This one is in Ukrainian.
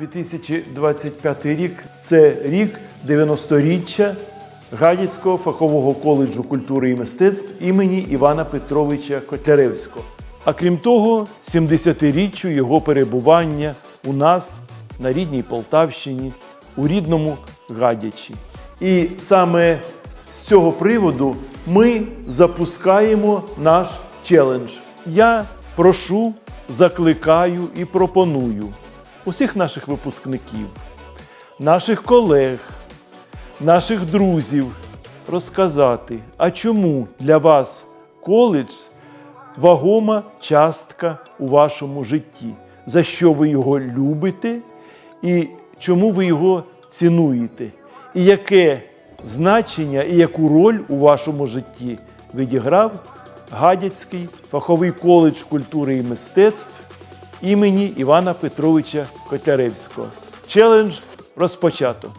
2025 рік це рік 90-річчя Гадяцького фахового коледжу культури і мистецтв імені Івана Петровича Котляревського. А крім того, 70-річчю його перебування у нас на рідній Полтавщині, у рідному Гадячі. І саме з цього приводу ми запускаємо наш челендж. Я прошу, закликаю і пропоную усіх наших випускників, наших колег, наших друзів розказати, а чому для вас коледж вагома частка у вашому житті, за що ви його любите і чому ви його цінуєте, і яке значення і яку роль у вашому житті відіграв Гадяцький фаховий коледж культури і мистецтв імені Івана Петровича Котляревського. Челендж розпочато.